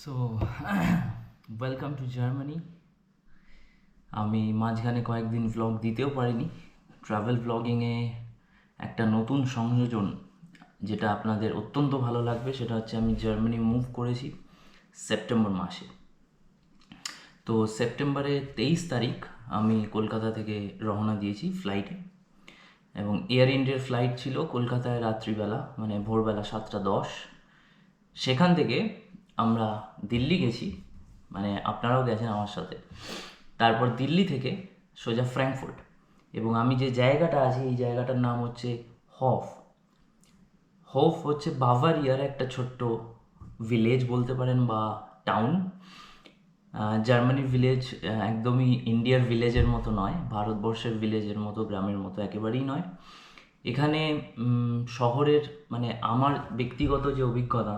So welcome to Germany আমি মাঝখানে কয়েকদিন ভ্লগ দিতেও পারিনি। ট্রাভেল ব্লগিংয়ে একটা নতুন সংযোজন যেটা আপনাদের অত্যন্ত ভালো লাগবে, সেটা হচ্ছে আমি জার্মানি মুভ করেছি সেপ্টেম্বর মাসে। তো সেপ্টেম্বরে তেইশ তারিখ আমি কলকাতা থেকে রওনা দিয়েছি ফ্লাইটে এবং এয়ার ইন্ডিয়ার ফ্লাইট ছিল কলকাতায় রাত্রিবেলা মানে ভোরবেলা সাতটা দশ। সেখান থেকে আমরা দিল্লি গেছি মানে আপনারাও গেছেন আমার সাথে। তারপর দিল্লি থেকে সোজা ফ্র্যাঙ্কফুর্ট এবং আমি যে জায়গাটা আছি, এই জায়গাটার নাম হচ্ছে হফ। হফ হচ্ছে বাভারিয়ার একটা ছোট্ট ভিলেজ বলতে পারেন বা টাউন জার্মানি ভিলেজ একদমই ইন্ডিয়ার ভিলেজের মতো নয়, ভারতবর্ষের ভিলেজের মতো, গ্রামের মতো একেবারেই নয়। এখানে শহরের মানে আমার ব্যক্তিগত যে অভিজ্ঞতা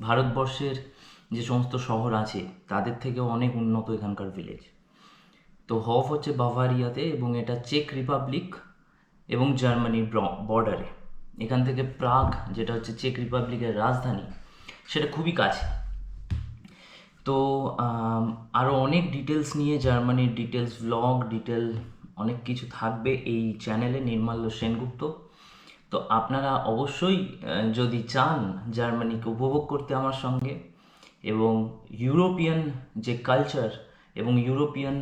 ভারতবর্ষের যে সমস্ত শহর আছে, তাদের থেকেও অনেক উন্নত এখানকার ভিলেজ তো হফ হচ্ছে বাভারিয়াতে এবং এটা চেক রিপাবলিক এবং জার্মানির বর্ডারে এখান থেকে প্রাগ যেটা হচ্ছে চেক রিপাবলিকের রাজধানী, সেটা খুবই কাছে। তো আরও অনেক ডিটেলস নিয়ে জার্মানির ডিটেলস ব্লগ ডিটেল অনেক কিছু থাকবে এই চ্যানেলে নির্মাল্য সেনগুপ্ত। তো আপনারা অবশ্যই যদি চান জার্মানিকে উপভোগ করতে আমার সঙ্গে এবং ইউরোপিয়ান যে কালচার এবং ইউরোপিয়ান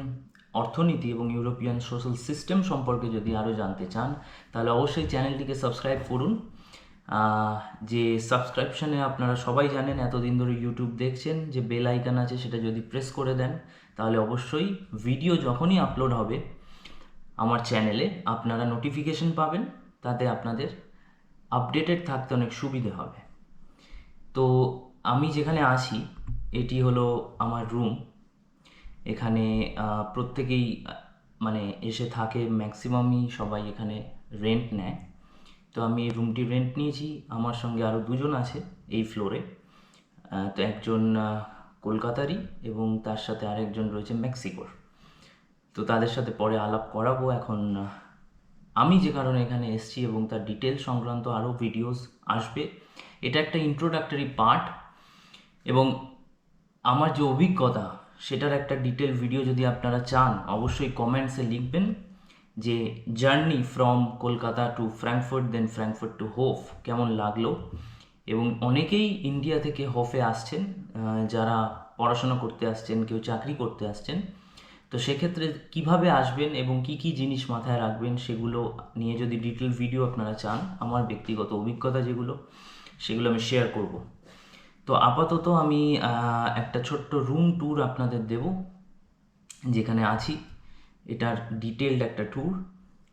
অর্থনীতি এবং ইউরোপিয়ান সোশ্যাল সিস্টেম সম্পর্কে যদি আরও জানতে চান, তাহলে অবশ্যই চ্যানেলটিকে সাবস্ক্রাইব করুন। যে সাবস্ক্রিপশনে আপনারা সবাই জানেন, এতদিন ধরে ইউটিউব দেখছেন, যে বেল আইকন আছে সেটা যদি প্রেস করে দেন, তাহলে অবশ্যই ভিডিও যখনই আপলোড হবে, আমার চ্যানেলে আপনারা নোটিফিকেশন পাবেন। তাতে আপনাদের আপডেটেড থাকতে অনেক সুবিধে হবে। তো আমি যেখানে আছি, এটি হলো আমার রুম এখানে প্রত্যেকেই মানে এসে থাকে ম্যাক্সিমামই সবাই এখানে রেন্ট নেয়। তো আমি এই রুমটি রেন্ট নিয়েছি, আমার সঙ্গে আরও দুজন আছে এই ফ্লোরে তো একজন কলকাতারই এবং তার সাথে আরেকজন রয়েছে মেক্সিকোর। তো তাদের সাথে পরে আলাপ করাবো, এখন আমি যে কারণে এখানে এসেছি এবং তার ডিটেল সংক্রান্ত আরও ভিডিওস আসবে, এটা একটা ইন্ট্রোডাক্টরি পার্ট এবং আমার যে অভিজ্ঞতা, সেটার একটা ডিটেল ভিডিও যদি আপনারা চান, অবশ্যই কমেন্টসে লিখবেন যে journey from Kolkata to Frankfurt then Frankfurt to Hof কেমন লাগল? এবং অনেকেই ইন্ডিয়া থেকে হোফে আসছেন যারা পড়াশোনা করতে আসছেন, কেউ চাকরি করতে আসছেন তো সেক্ষেত্রে কীভাবে আসবেন এবং কি কি জিনিস মাথায় রাখবেন সেগুলো নিয়ে যদি ডিটেল ভিডিও আপনারা চান, আমার ব্যক্তিগত অভিজ্ঞতা যেগুলো, সেগুলো আমি শেয়ার করব। তো আপাতত আমি একটা ছোট্ট রুম ট্যুর আপনাদের দেব, যেখানে আছি। এটার ডিটেলড একটা ট্যুর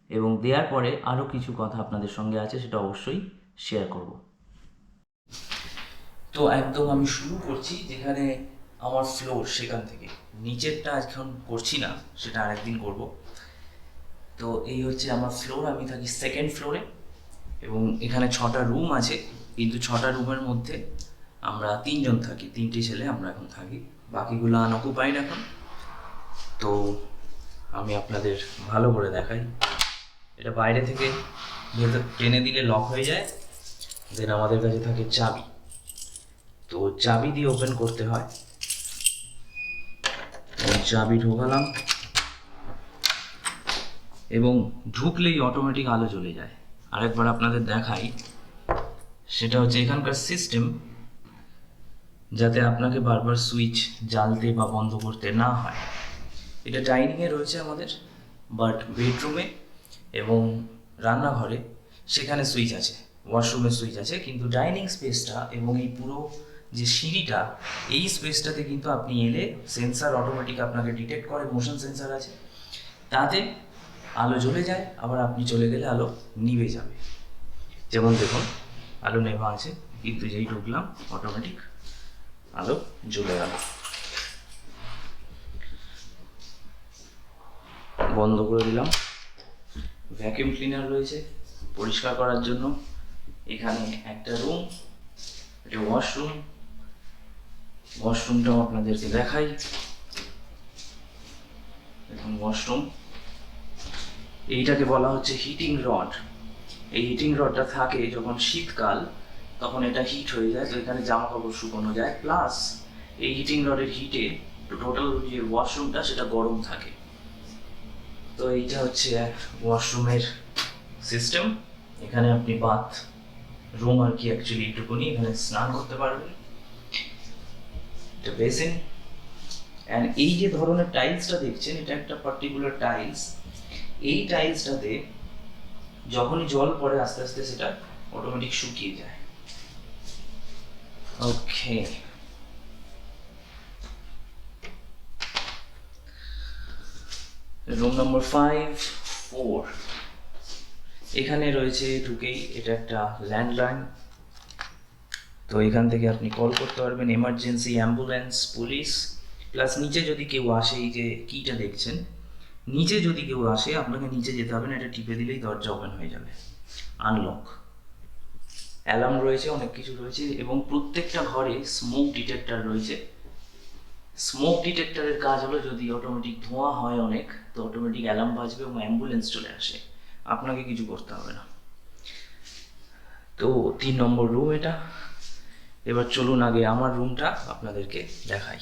এবং দেওয়ার পরে আরও কিছু কথা আপনাদের সঙ্গে আছে সেটা অবশ্যই শেয়ার করব। তো একদম আমি শুরু করছি যেখানে আমার ফ্লোর সেখান থেকে। নিচেরটা এখন করছি না, সেটা আরেকদিন করব। তো এই হচ্ছে আমার ফ্লোর আমি থাকি সেকেন্ড ফ্লোরে এবং এখানে ছটা রুম আছে। কিন্তু ছটা রুমের মধ্যে আমরা তিনজন থাকি, তিনটি ছেলে আমরা এখন থাকি। বাকিগুলো আনঅকুপাইড এখন। তো আমি আপনাদের ভালো করে দেখাই। এটা বাইরে থেকে ভেতর টেনে দিলে লক হয়ে যায় দেন আমাদের কাছে থাকে চাবি। তো চাবি দিয়ে ওপেন করতে হয়। চাবি ঢোকালাম, এবং ঢুকলেই অটোমেটিক আলো চলে যায়। আরেকবার আপনাদের দেখাই, সেটা হচ্ছে এখানকার সিস্টেম যাতে আপনাকে বারবার সুইচ জ্বালতে বা বন্ধ করতে না হয়। এটা ডাইনিংয়ে রয়েছে আমাদের বাট বেডরুমে এবং রান্নাঘরে সেখানে সুইচ আছে ওয়াশরুমে সুইচ আছে, কিন্তু ডাইনিং স্পেসটা এবং এই পুরো যে সিঁড়িটা, এই স্পেসটাতে কিন্তু আপনি এলে সেন্সার অটোমেটিক আপনাকে ডিটেক্ট করে মোশন সেন্সার আছে। তাতে আলো জ্বলে যায়, আবার আপনি চলে গেলে আলো নিভে যাবে। যেমন দেখুন, আলো নেভা আছে, কিন্তু যেই ঢুকলাম অটোমেটিক আলো জ্বলে গেল। বন্ধ করে দিলাম। ভ্যাকিউম ক্লিনার রয়েছে, পরিষ্কার করার জন্য। এখানে একটা রুম এটা ওয়াশরুম ওয়াশরুমটাও আপনাদেরকে দেখাই। এখন ওয়াশরুম এইটাকে বলা হচ্ছে হিটিং রড এই হিটিং রডটা থাকে যখন শীতকাল, তখন এটা হিট হয়ে যায়, তো এখানে জামা কাপড় শুকানো যায়। প্লাস এই হিটিং রডের হিটে টোটাল যে ওয়াশরুমটা সেটা গরম থাকে। তো এইটা হচ্ছে ওয়াশরুমের সিস্টেম এখানে আপনি বাথ রুম আর কি অ্যাকচুয়ালি এইটুকুনি এখানে স্নান করতে পারবেন। এটা বেসিন। অ্যান্ড এই যে ধরনের টাইলসটা দেখছেন, এটা একটা পার্টিকুলার টাইলস এই টাইলসটাতে যখনই জল পড়ে, আস্তে আস্তে সেটা অটোমেটিক শুকিয়ে যায়। Okay room number five four এখানে রয়েছে ঢুকেই এটা একটা ল্যান্ডলাইন তো এখান থেকে আপনি কল করতে পারবেন এমার্জেন্সি অ্যাম্বুলেন্স পুলিশ প্লাস নিচে যদি কেউ আসে, এই যে কিটা দেখছেন, নিচে যদি কেউ আসে, আপনাকে নিচে যেতে হবে না, এটা টিপে দিলেই দরজা ওপেন হয়ে যাবে। আনলক অ্যালার্ম রয়েছে, অনেক কিছু রয়েছে, এবং প্রত্যেকটা ঘরে স্মোক ডিটেক্টর রয়েছে। স্মোক ডিটেক্টরের কাজ হলো, যদি অটোমেটিক ধোঁয়া হয় অনেক, তো অটোমেটিক অ্যালার্ম বাজবে এবং অ্যাম্বুলেন্স চলে আসে। আপনাকে কিছু করতে হবে না। তো তিন নম্বর রুম এটা। এবার চলুন আগে আমার রুমটা আপনাদেরকে দেখাই।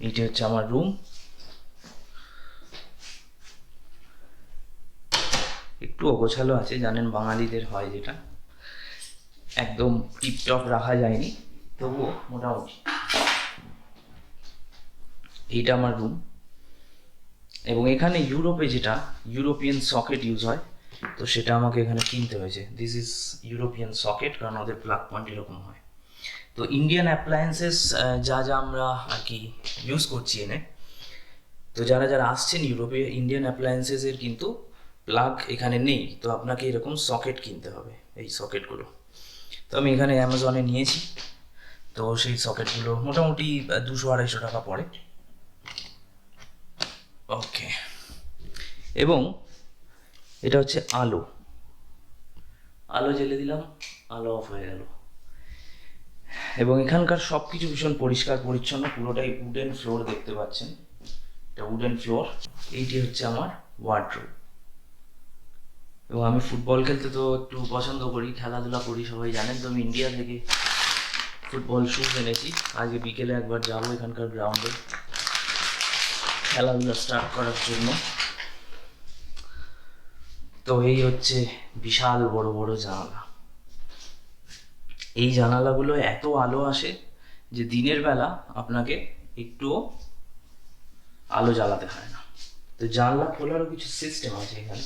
এইটি হচ্ছে আমার রুম। একটু অগোছালো আছে, জানেন বাঙালিদের হয় যেটা। একদম টিপটপ রাখা যায়নি, তবুও মোটামুটি। এইটা আমার রুম। এবং এখানে ইউরোপে যেটা, ইউরোপিয়ান সকেট ইউজ হয় তো সেটা আমাকে এখানে কিনতে হয়েছে। দিস ইজ ইউরোপিয়ান সকেট কারণ ওদের প্লাগ পয়েন্ট এরকম হয়। তো ইন্ডিয়ান অ্যাপ্লায়েন্সেস যা যা আমরা আর কি ইউজ করছি এনে, তো যারা যারা আসছেন ইউরোপে ইন্ডিয়ান অ্যাপ্লায়েন্সেসের কিন্তু প্লাগ এখানে নেই। তো আপনাকে এরকম সকেট কিনতে হবে, এই সকেটগুলো তো আমি এখানে অ্যামাজনে নিয়েছি। তো সেই সকেটগুলো মোটামুটি দুশো আড়াইশো টাকা পড়ে। ওকে এবং এটা হচ্ছে আলো। আলো জ্বেলে দিলাম, আলো অফ হয়ে গেল। এবং এখানকার সব কিছু ভীষণ পরিষ্কার, পরিচ্ছন্ন, পুরোটাই উডেন ফ্লোর দেখতে পাচ্ছেন। এটা উডেন ফ্লোর এইটি হচ্ছে আমার ওয়ার্ড্রোব এবং আমি ফুটবল খেলতে তো একটু পছন্দ করি, খেলাধুলা করি, সবাই জানেন তো, আমি ইন্ডিয়া থেকে ফুটবল শুজ এনেছি। আজকে বিকেলে একবার যাব এখানকার গ্রাউন্ডে খেলাধুলা স্টার্ট করার জন্য। তো এই হচ্ছে বিশাল বড় বড় জানালা। এই জানালাগুলো এত আলো আসে যে দিনের বেলা আপনাকে একটুও আলো জ্বালাতে হয় না। তো জানলা খোলারও কিছু সিস্টেম আছে এখানে।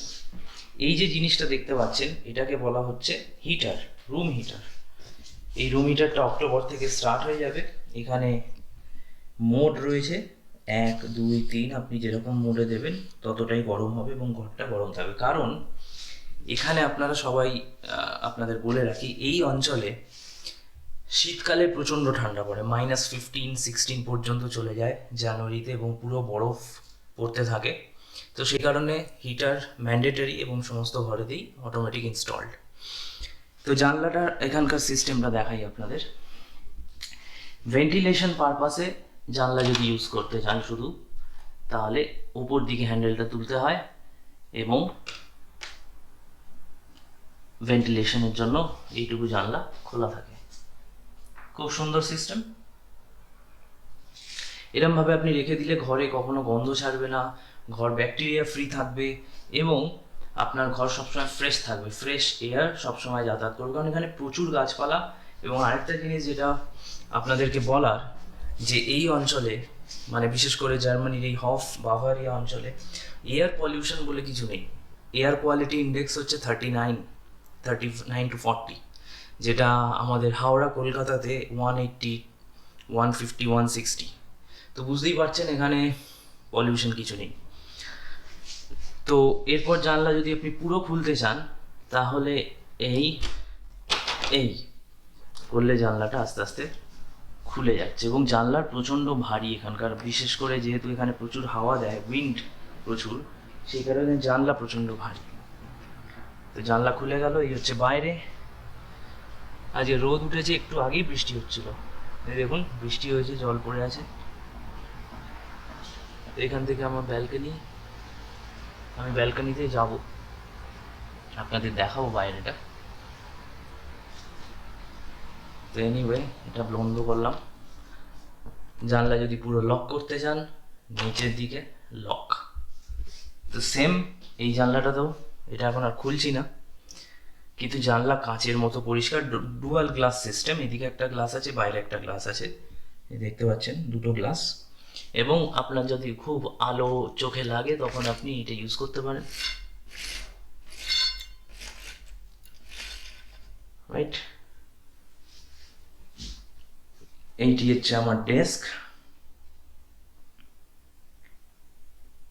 এই যে জিনিসটা দেখতে পাচ্ছেন, এটাকে বলা হচ্ছে হিটার রুম হিটার এই রুম হিটারটা অক্টোবর থেকে স্টার্ট হয়ে যাবে। এখানে মোড রয়েছে। এক, দুই, তিন আপনি যেরকম মোডে দেবেন ততটাই গরম হবে এবং ঘরটা গরম থাকবে। কারণ এখানে আপনারা সবাই আপনাদের বলে রাখি, এই অঞ্চলে শীতকালে প্রচণ্ড ঠান্ডা পড়ে। মাইনাস ফিফটিন সিক্সটিন পর্যন্ত চলে যায় জানুয়ারিতে এবং পুরো বরফ পড়তে থাকে। তো সেই কারণে হিটার ম্যান্ডেটরি এবং সমস্ত ঘরেতেই অটোমেটিক ইনস্টলড তো জানলাটা, এখানকার সিস্টেমটা দেখাই আপনাদের। ভেন্টিলেশন পারপাসে জানলা যদি ইউজ করতে চান শুধু, তাহলে উপর দিকে হ্যান্ডেলটা তুলতে হয় এবং ভেন্টিলেশনের জন্য এইটুকু জানলা খোলা থাকে। খুব সুন্দর সিস্টেম এরমভাবে আপনি রেখে দিলে ঘরে কখনো গন্ধ ছাড়বে না, ঘর ব্যাকটেরিয়া ফ্রি থাকবে এবং আপনার ঘর সবসময় ফ্রেশ থাকবে। ফ্রেশ এয়ার সবসময় যাতায়াত করবে। কারণ এখানে প্রচুর গাছপালা এবং আরেকটা জিনিস যেটা আপনাদেরকে বলার যে এই অঞ্চলে মানে বিশেষ করে জার্মানির এই হফ বাভারিয়া অঞ্চলে এয়ার পলিউশন বলে কিছু নেই। এয়ার কোয়ালিটি ইন্ডেক্স হচ্ছে thirty nine thirty nine to forty যেটা আমাদের হাওড়া কলকাতাতে one eighty one fifty one sixty তো বুঝতেই পারছেন এখানে পলিউশন কিছু নেই। তো এরপর জানলা যদি আপনি পুরো খুলতে চান, তাহলে এই এই করলে জানলাটা আস্তে আস্তে খুলে যাচ্ছে এবং জানলার প্রচণ্ড ভারী এখানকার, বিশেষ করে যেহেতু এখানে প্রচুর হাওয়া দেয় উইন্ড প্রচুর, সেই কারণে জানলা প্রচণ্ড ভারী। তো জানলা খুলে গেল, এই হচ্ছে বাইরে। আজকে রোদ উঠেছে, একটু আগেই বৃষ্টি হচ্ছিল। দেখুন, বৃষ্টি হয়েছে, জল পড়ে আছে। এখান থেকে আমার ব্যালকনি আমি ব্যালকনিতে যাব। আপনাদের দেখাবো বাইরেটা। তো এনিওয়ে এটা বন্ধ করলাম। জানলা যদি পুরো লক করতে চান, নিচের দিকে লক তো সেম এই জানলাটাতেও এটা এখন আর খুলছি না। কিন্তু জানলা কাঁচের মতো পরিষ্কার ডুয়াল গ্লাস সিস্টেম এদিকে একটা গ্লাস আছে, বাইরে একটা গ্লাস আছে। দেখতে পাচ্ছেন, দুটো গ্লাস এবং আপনার যদি খুব আলো চোখে লাগে, তখন আপনি এটা ইউজ করতে পারেন। রাইট এইটি হচ্ছে আমার ডেস্ক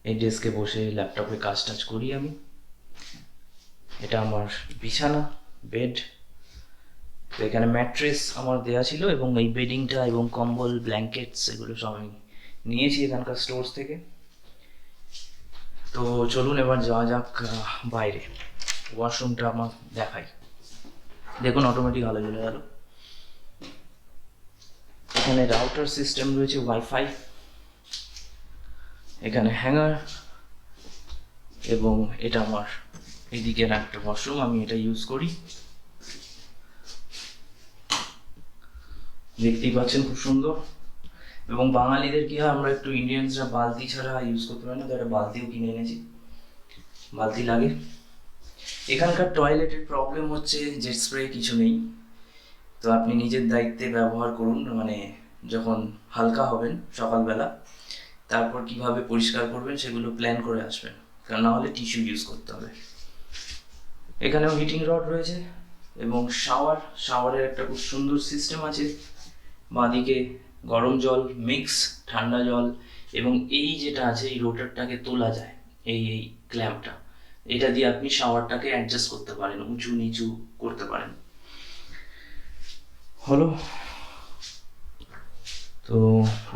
এই ডেস্কে বসে ল্যাপটপে কাজ টাজ করি আমি। এটা আমার বিছানা বেড তো এখানে ম্যাট্রেস আমার দেয়া ছিল এবং এই বেডিংটা এবং কম্বল ব্ল্যাঙ্কেটস এগুলো সব আমি নিয়েছি এখানকার স্টোর্স থেকে। তো চলুন এবার যাওয়া যাক বাইরে। ওয়াশরুমটা আমার দেখাই। দেখুন অটোমেটিক আলো জ্বলে গেল। এখানে রাউটার সিস্টেম রয়েছে ওয়াইফাই এখানে হ্যাঙ্গার এবং এটা আমার এদিকের একটা ওয়াশরুম আমি এটা ইউজ করি। দেখতেই পাচ্ছেন খুব সুন্দর। এবং বাঙালিদের কি হয়, আমরা একটু ইন্ডিয়ানসরা বালতি ছাড়া ইউজ করতে পারি না, তো একটা বালতিও কিনে এনেছি। বালতি লাগে। এখানকার টয়লেটের প্রবলেম হচ্ছে জেট স্প্রে কিছু নেই। তো আপনি নিজের দায়িত্বে ব্যবহার করুন মানে যখন হালকা হবেন সকালবেলা, তারপর কীভাবে পরিষ্কার করবেন সেগুলো প্ল্যান করে আসবেন। কারণ না হলে টিস্যু ইউজ করতে হবে। এখানেও হিটিং রড রয়েছে এবং শাওয়ার শাওয়ারের একটা খুব সুন্দর সিস্টেম আছে। বাঁদিকে গরম জল মিক্স ঠান্ডা জল এবং এই যেটা আছে, এই রোটারটাকে তোলা যায়, এই এই ক্ল্যাম্পটা এটা দিয়ে আপনি শাওয়ারটাকে অ্যাডজাস্ট করতে পারেন উঁচু নিচু করতে পারেন। হলো তো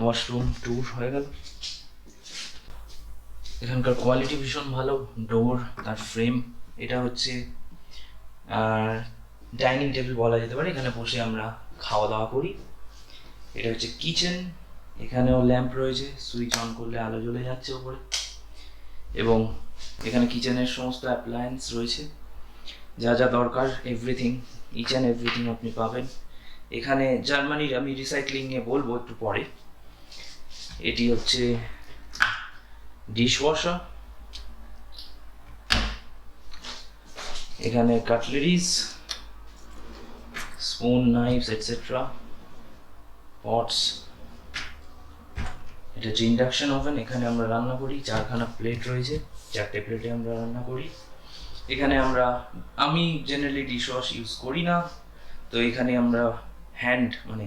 ওয়াশরুম ট্যুর হয়ে গেল। এখানকার কোয়ালিটি ভীষণ ভালো ডোর তার ফ্রেম এটা হচ্ছে ডাইনিং টেবিল বলা যেতে পারে। এখানে বসে আমরা খাওয়া দাওয়া করি। এটা হচ্ছে কিচেন এখানেও ল্যাম্প রয়েছে সুইচ অন করলে আলো জ্বলে যাচ্ছে ওপরে এবং এখানে কিচেনের সমস্ত অ্যাপ্লায়েন্স রয়েছে। যা যা দরকার এভরিথিং ইচ অ্যান্ড এভরিথিং আপনি পাবেন। এখানে জার্মানির আমি রিসাইক্লিং নিয়ে বলব একটু পরে। এটি হচ্ছে ডিশ ওয়াশার এখানে cutleries spoon knives etcetera pots এটা হচ্ছে ইন্ডাকশন ওভেন এখানে আমরা রান্না করি। চারখানা প্লেট রয়েছে, চারটে প্লেটে আমরা রান্না করি। এখানে আমরা, আমি জেনারেলি ডিশ ওয়াশ ইউজ করি না। তো এখানে আমরা হ্যান্ড মানে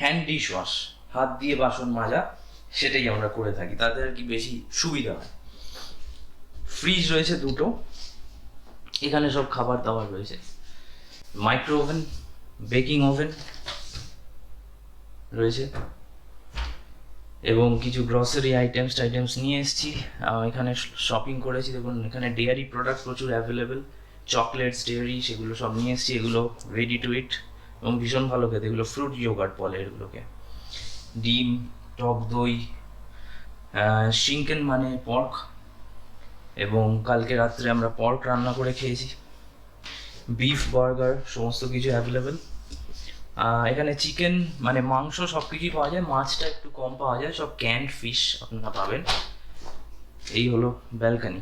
হ্যান্ড ডিশ ওয়াশ হাত দিয়ে বাসন মাজা, সেটাই আমরা করে থাকি। তাতে আর কি বেশি সুবিধা হয়। ফ্রিজ রয়েছে দুটো। এখানে সব খাবার দাবার রয়েছে। মাইক্রো ওভেন বেকিং ওভেন রয়েছে। এবং কিছু গ্রসারি আইটেমস টাইটেমস নিয়ে এসেছি। এখানে শপিং করেছি। দেখুন, এখানে ডেয়ারি প্রোডাক্ট প্রচুর অ্যাভেলেবেল চকলেটস ডেয়ারি সেগুলো সব নিয়ে এসেছি। এগুলো রেডি টু ইট এবং ভীষণ ভালো খেতে, এগুলো ফ্রুট ইয়োগার্ট বলে এগুলোকে। ডিম, টক দই শিঙ্কেন মানে পর্ক এবং কালকে রাত্রে আমরা পর্ক রান্না করে খেয়েছি। বিফ বার্গার সমস্ত কিছু অ্যাভেলেবেল এখানে চিকেন মানে মাংস সব কিছুই পাওয়া যায়, মাছটা একটু কম পাওয়া যায়, সব ক্যান্ড ফিশ আপনারা পাবেন। এই হলো ব্যালকানি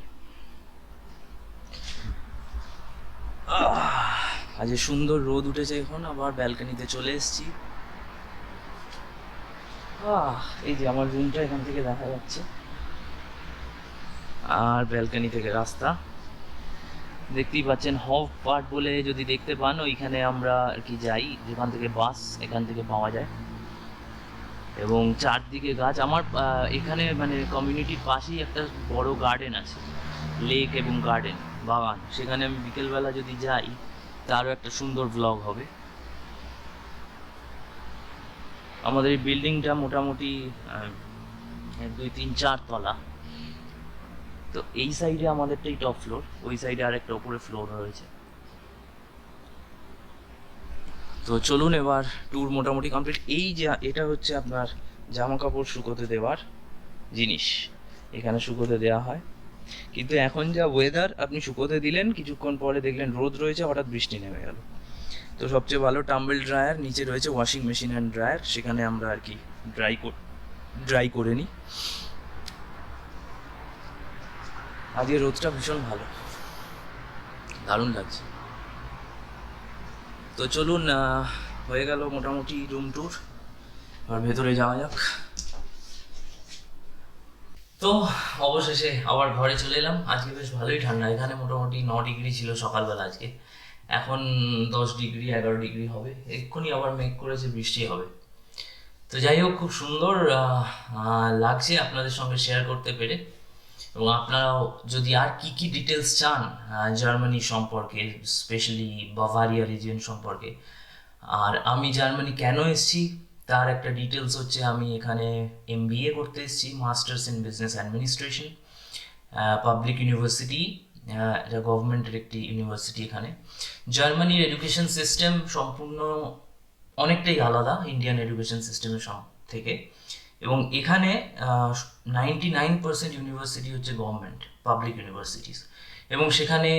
আজ সুন্দর রোদ উঠেছে এখন, আবার ব্যালকানিতে চলে এসেছি। এই যে আমার রুমটা এখান থেকে দেখা যাচ্ছে। আর ব্যালকানি থেকে রাস্তা। দেখতেই পাচ্ছেন হফ পার্ট বলে যদি দেখতে পান, ওইখানে আমরা আর কি যাই, যেখান থেকে বাস এখান থেকে পাওয়া যায়। এবং চারদিকে গাছ, আমার এখানে মানে কমিউনিটির পাশেই একটা বড় গার্ডেন আছে লেক এবং গার্ডেন বাগান। সেখানে আমি বিকেলবেলা যদি যাই তারও একটা সুন্দর ব্লগ হবে। আমাদের এই বিল্ডিংটা মোটামুটি দুই তিন চার তলা। তো এই সাইডে আমাদেরটাই টপ ফ্লোর ওই সাইডে আরেকটা উপরে ফ্লোর রয়েছে। তো চলুন এবার ট্যুর মোটামুটি কমপ্লিট এই যে, এটা হচ্ছে আপনার জামা কাপড় শুকোতে দেওয়ার জিনিস। এখানে শুকোতে দেওয়া হয়। কিন্তু এখন যা ওয়েদার আপনি শুকোতে দিলেন, কিছুক্ষণ পরে দেখলেন রোদ রয়েছে, হঠাৎ বৃষ্টি নেমে গেল। তো সবচেয়ে ভালো টাম্বেল ড্রায়ার নিচে রয়েছে ওয়াশিং মেশিন অ্যান্ড ড্রায়ার সেখানে আমরা আর কি ড্রাই ড্রাই করে নিই। আজকে রোদটা ভীষণ ভালো। দারুণ লাগছে। তো চলুন হয়ে গেল মোটামুটি রুম ট্যুর আর ভেতরে যাওয়া যাক। তো অবশেষে আবার ঘরে চলে এলাম। আজকে বেশ ভালোই ঠান্ডা। এখানে মোটামুটি ন ডিগ্রি ছিল সকালবেলা আজকে। এখন দশ ডিগ্রি, এগারো ডিগ্রি হবে। এক্ষুনি আবার মেঘ করেছে, বৃষ্টি হবে। তো যাই হোক, খুব সুন্দর লাগছে আপনাদের সঙ্গে শেয়ার করতে পেরে। এবং আপনারাও যদি আর কি কি ডিটেলস চান জার্মানি সম্পর্কে স্পেশালি বাভারিয়া রিজিয়ন সম্পর্কে, আর আমি জার্মানি কেন এসেছি তার একটা ডিটেলস হচ্ছে আমি এখানে এম বি এ করতে এসেছি masters in business administration public university এটা গভর্নমেন্টের একটি ইউনিভার্সিটি এখানে। জার্মানির এডুকেশন সিস্টেম সম্পূর্ণ অনেকটাই আলাদা ইন্ডিয়ান এডুকেশন সিস্টেমের থেকে। এবং এখানে নাইনটি নাইন পার্সেন্ট ইউনিভার্সিটি হচ্ছে গভর্নমেন্ট পাবলিক ইউনিভার্সিটিস এবং সেখানে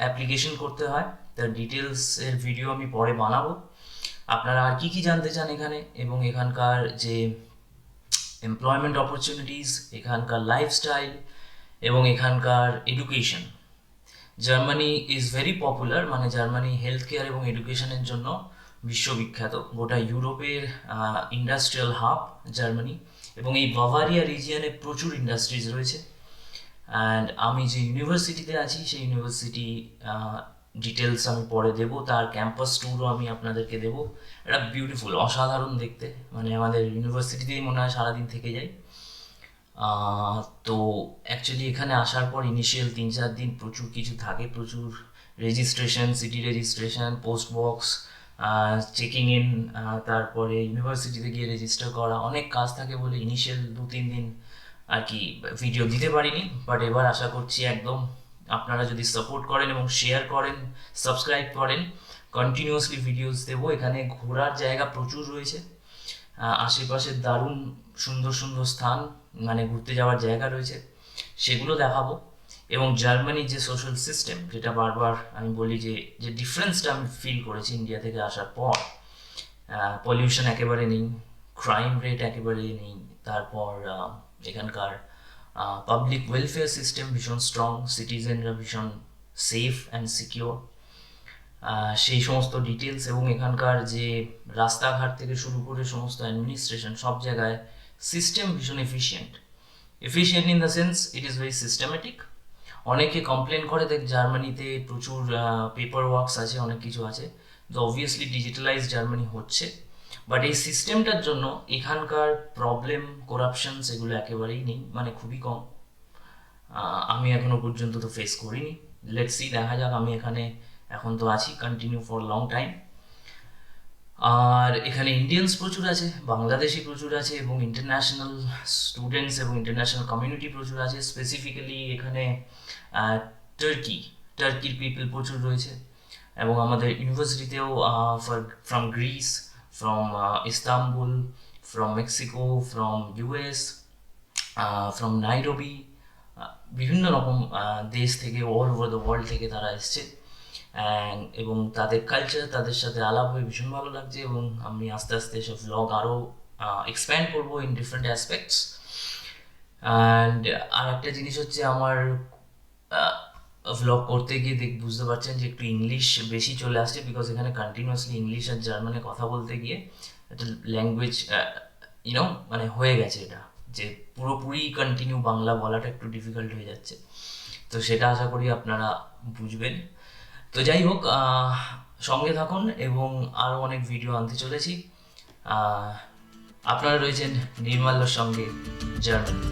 অ্যাপ্লিকেশন করতে হয়, তার ডিটেলসের ভিডিও আমি পরে বানাবো। আপনারা আর কি কি জানতে চান এখানে? এবং এখানকার যে এমপ্লয়মেন্ট অপরচুনিটিস এখানকার লাইফস্টাইল এবং এখানকার education Germany is very popular মানে জার্মানি হেলথ কেয়ার এবং এডুকেশনের জন্য বিশ্ববিখ্যাত। গোটা ইউরোপের ইন্ডাস্ট্রিয়াল হাব জার্মানি এবং এই বাভারিয়া রিজিয়নে প্রচুর ইন্ডাস্ট্রিজ রয়েছে। অ্যান্ড আমি যে ইউনিভার্সিটিতে আছি, সেই ইউনিভার্সিটি ডিটেলস আমি পরে দেবো। তার ক্যাম্পাস ট্যুরও আমি আপনাদেরকে দেবো। এটা বিউটিফুল অসাধারণ দেখতে। মানে আমাদের ইউনিভার্সিটিতেই মনে হয় সারাদিন থেকে যাই তো অ্যাকচুয়ালি এখানে আসার পর ইনিশিয়াল তিন চার দিন প্রচুর কিছু থাকে। প্রচুর registration city registration post box checking in তারপরে ইউনিভার্সিটিতে গিয়ে রেজিস্টার করা। অনেক কাজ থাকে বলে ইনিশিয়াল দু তিন দিন আর কি ভিডিও দিতে পারিনি। বাট এবার আশা করছি একদম আপনারা যদি সাপোর্ট করেন এবং শেয়ার করেন সাবস্ক্রাইব করেন কন্টিনিউয়াসলি ভিডিওস দেবো। এখানে ঘোরার জায়গা প্রচুর রয়েছে। আশেপাশে দারুণ, সুন্দর সুন্দর স্থান মানে ঘুরতে যাওয়ার জায়গা রয়েছে। সেগুলো দেখাবো। এবং জার্মানির যে সোশ্যাল সিস্টেম যেটা বারবার আমি বলি যে যে ডিফারেন্সটা আমি ফিল করেছি ইন্ডিয়া থেকে আসার পর পলিউশন একেবারে নেই ক্রাইম রেট একেবারে নেই, তারপর এখানকার পাবলিক ওয়েলফেয়ার সিস্টেম ভীষণ স্ট্রং সিটিজেনরা ভীষণ সেফ অ্যান্ড সিকিওর সেই সমস্ত ডিটেলস এবং এখানকার যে রাস্তাঘাট থেকে শুরু করে সমস্ত অ্যাডমিনিস্ট্রেশন সব জায়গায় সিস্টেম ভীষণ efficient efficient in the sense it is very systematic অনেকে কমপ্লেন করে দেখ জার্মানিতে প্রচুর পেপার ওয়ার্কস আছে, অনেক কিছু আছে। তো অবভিয়াসলি ডিজিটালাইজ জার্মানি হচ্ছে। বাট এই সিস্টেমটার জন্য এখানকার প্রবলেম করাপশন সেগুলো একেবারেই নেই মানে খুবই কম। আমি এখনও পর্যন্ত তো ফেস করিনি। লেটস সি দেখা যাক, আমি এখানে এখন তো আছি কন্টিনিউ ফর লং টাইম আর এখানে ইন্ডিয়ানস প্রচুর আছে বাংলাদেশি প্রচুর আছে, এবং ইন্টারন্যাশনাল স্টুডেন্টস এবং ইন্টারন্যাশনাল কমিউনিটি প্রচুর আছে। স্পেসিফিক্যালি এখানে টার্কি টার্কির পিপল প্রচুর রয়েছে। এবং আমাদের ইউনিভার্সিটিতেও for from Greece from Istanbul from Mexico from US from Nairobi বিভিন্ন রকম দেশ থেকে অল ওভার দ্য ওয়ার্ল্ড থেকে তারা এসছে। এবং তাদের কালচার তাদের সাথে আলাপ হয়ে ভীষণ ভালো লাগছে এবং আমি আস্তে আস্তে সব ভ্লগ আরও এক্সপ্যান্ড করব ইন ডিফারেন্ট অ্যাসপেক্টস অ্যান্ড আর একটা জিনিস হচ্ছে আমার ভ্লগ করতে গিয়ে দেখ, বুঝতে পারছেন যে একটু ইংলিশ বেশি চলে আসছে বিকজ এখানে কন্টিনিউয়াসলি ইংলিশ আর জার্মানে কথা বলতে গিয়ে একটা ল্যাঙ্গুয়েজ ইউনো মানে হয়ে গেছে এটা, যে পুরোপুরি কন্টিনিউ বাংলা বলাটা একটু ডিফিকাল্ট হয়ে যাচ্ছে। তো সেটা আশা করি আপনারা বুঝবেন। তো যাই হোক সঙ্গে থাকুন এবং আরও অনেক ভিডিও আনতে চলেছি। আপনারা রয়েছেন নির্মাল্যর সঙ্গে জার্মানি